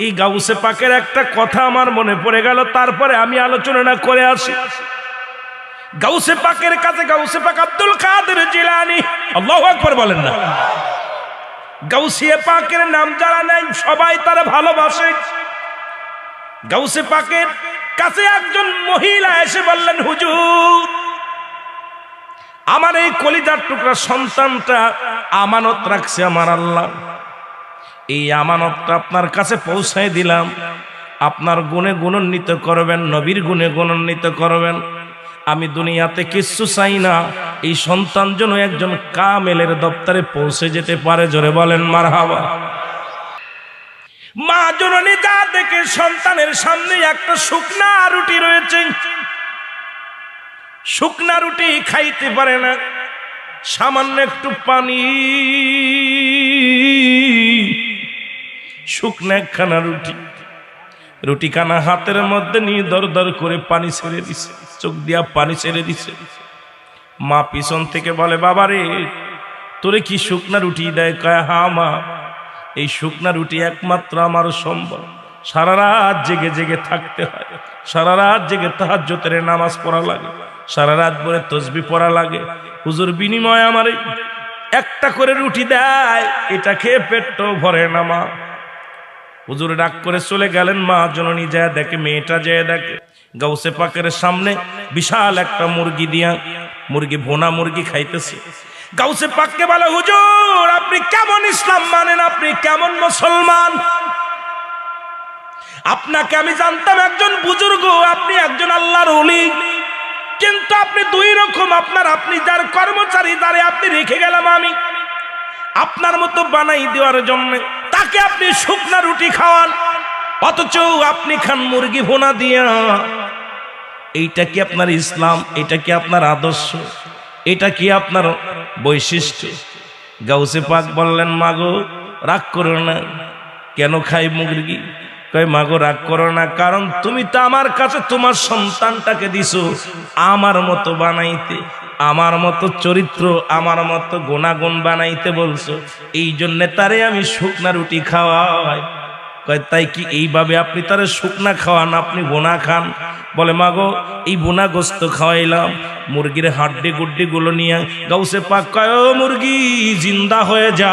এই গাউসে পাকের একটা কথা আমার মনে পড়ে গেল, তারপরে আমি আলোচনাটা করে আসি। গাউসে পাকের কাছে গাউসে পাক আব্দুল কাদের জিলানি, আল্লাহু আকবার বলেন না। গাউসিয়ে পাকের নাম যারা নেন সবাই তারা ভালোবাসে। গাউসে পাকের কাছে একজন মহিলা এসে বললেন, হুজুর, আমার এই কলিজার টুকরা সন্তানটা আমানত রাখছে আমার আল্লাহ। এই আমানতটা আপনার কাছে পৌঁছায় দিলাম। আপনার গুণে গুণান্বিত করবেন, নবীর গুণে গুণান্বিত করবেন। আমি দুনিয়াতে কিচ্ছু চাই না। এই সন্তান যেন একজন কামেলের দপ্তরে পৌঁছে যেতে পারে, জোরে বলেন মার হাবা মা জননী যা দেখে সন্তানের সামনে একটা শুকনা রুটি রয়েছে। শুকনা রুটি খাইতে পারে না। সামান্য একটু পানি। শুকনা একখানা রুটি। রুটি খানা হাতের মধ্যে নিয়ে দর দর করে পানি ছেড়ে দিছে। চোখ দিয়া পানি ছেড়ে দিছে। মা পিছন থেকে বলে বাবা রে তোরে কি শুকনা রুটি দেয়? কয়, হা মা, এই শুকনা রুটি একমাত্র আমার সম্ভব। সারা রাত জেগে জেগে থাকতে হয়। সারা রাত জেগে তাহাজ্জতের নামাজ পড়া লাগে। সারা রাত ভরে তসবি পড়া লাগে। হুজুর বিনিময় আমার একটা করে রুটি দেয়। এটা খেয়ে পেটটাও ভরে না মা। হুজুর ডাক করে চলে গেলেন, মা জননী যায় দেখে, মেয়েটা যায় দেখে। গাউসে পাকের সামনে বিশাল একটা মুরগি দিয়া, মুরগি, ভোনা মুরগি খাইতেছে। গাউসে পাককে বলে, হুজুর, আপনি কেমন ইসলাম মানেন? আপনি কেমন মুসলমান? আপনাকে আমি জানতাম একজন বুজুর্গ, আপনি একজন আল্লাহর অলি কিন্তু আপনি দুই রকম, আপনার, আপনি যার কর্মচারী, যারে আপনি রেখে গেলাম আমি। আপনার মতো বানাই দেওয়ার জন্য তাকে আপনি শুকনা রুটি খাওয়ান। অথচ আপনি খান মুরগি ভোনা দিয়া। এইটা কি আপনার ইসলাম? এটা কি আপনার আদর্শ? এটা কি আপনার বৈশিষ্ট্য? গাউসে পাক বললেন, মাগো, রাগ করো না। কেন খাই মুরগি? কয়, মাগো, রাগ করো না। কারণ তুমি তো আমার কাছে তোমার সন্তানটাকে দিছো, আমার মতো বানাইতে। আমার মতো চরিত্র, আমার মতো গুণাগুণ বানাইতে বলছো, এই জন্যে তারে আমি শুকনা রুটি খাওয়াই। কয়, তাই কি এইভাবে আপনি তারে শুকনা খাওয়ান, আপনি বোনা খান? বলে, মাগো, এই বোনা গোস্ত খাওয়াইলাম, মুরগির হাড্ডি গুড্ডি গুলো নিয়ে গাউসে পাক কয় মুরগি, জিন্দা হয়ে যা,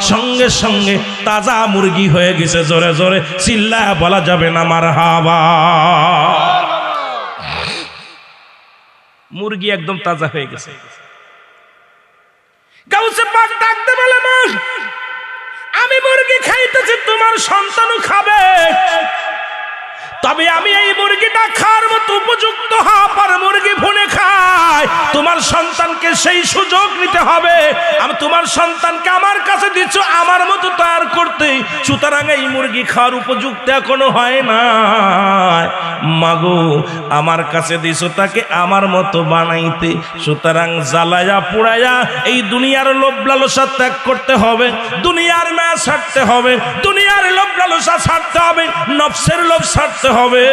সঙ্গে সঙ্গে তাজা মুরগি হয়ে গেছে, জোরে জোরে চিল্লা বলা যাবে না মার হাবা মুরগি একদম তাজা হয়ে গেছে। আমি মুরগি খাইতেছি, তোমার সন্তানও খাবে। তবে আমি এই মুরগিটা খাওয়ার মতো উপযুক্ত হওয়ার মুরগি ভুনে খাই তোমার সন্তানকে সেই সুযোগ নিতে হবে। আমি তোমার সন্তানকে আমার কাছে দিচ্ছ, আমার মতো তৈরি করতে সুতরাং এই মুরগি খাওয়ার উপযুক্ত এখনও হয় না মাগো, আমার কাছে দিছো তাকে আমার মতো বানাইতে। সুতরাং জ্বালায়া পুড়ায়া এই দুনিয়ার লোভ লালসা ত্যাগ করতে হবে। দুনিয়ার মায়া ছাড়তে হবে। দুনিয়ার লোভ লালসা নফসের লোভ ছাড়তে হবে।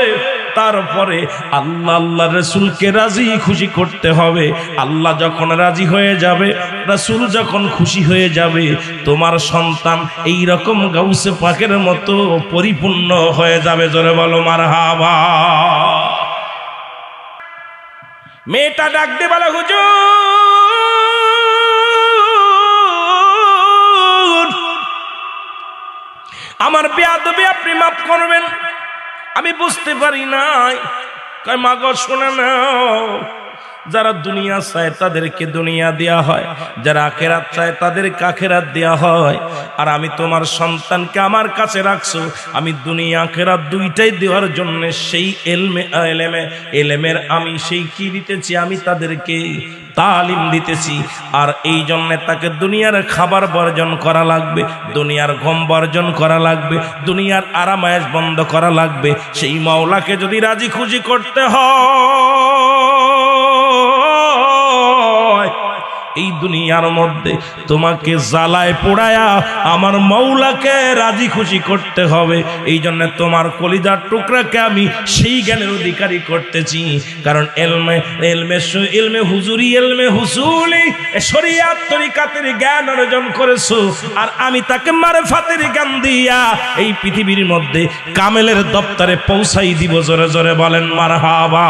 তারপরে আল্লাহ আল্লাহ রসুলকে রাজি, খুশি করতে হবে। আল্লাহ যখন রাজি হয়ে যাবে, রসুল যখন খুশি হয়ে যাবে, তোমার সন্তান এই রকম গাউসে পাকের মতো পরিপূর্ণ হয়ে যাবে। জোরে বলো মার হাবা মেয়েটা ডাক দে বলে, হুজুর। আমার বেয়াদবি আপনি মাফ করবেন। আমি বুঝতে পারি নাই। কয়, মাগ, শোনে না যারা দুনিয়া চায় তাদেরকে দুনিয়া দেয়া হয়। যারা আখেরাত চায় তাদেরকে আখেরাত দেয়া হয়। আর আমি তোমার সন্তানকে আমার কাছে রাখছো। আমি দুনিয়া, আখেরাত দুইটাই দেওয়ার জন্য সেই এলমে, এলেমে, এলেমের আমি সেই কি দিতেছি আমি তাদেরকে তালিম দিতেছি। আর এই জন্যে তাকে দুনিয়ার খাবার বর্জন করা লাগবে, দুনিয়ার ঘুম বর্জন করা লাগবে, দুনিয়ার আরামায়াস বন্ধ করা লাগবে। সেই মাওলাকে যদি রাজি খুশি করতে হয় এই দুনিয়ার মধ্যে তোমাকে জ্বালায় পোড়ায়া আমার মৌলাকে রাজি খুশি করতে হবে। এই জন্য তোমার কলিজার টুকরাকে আমি সেই জ্ঞানের অধিকারী করতেছি। কারণ এলমে এলমে এলমে হুজুরি, এলমে হুসুলি শরিয়াত তরিকাতের জ্ঞান অর্জন করেছ। আর আমি তাকে মারে ফাতের জ্ঞান দিয়া এই পৃথিবীর মধ্যে কামেলের দপ্তরে পৌঁছাই দিব। জোরে জোরে বলেন, মারহাবা।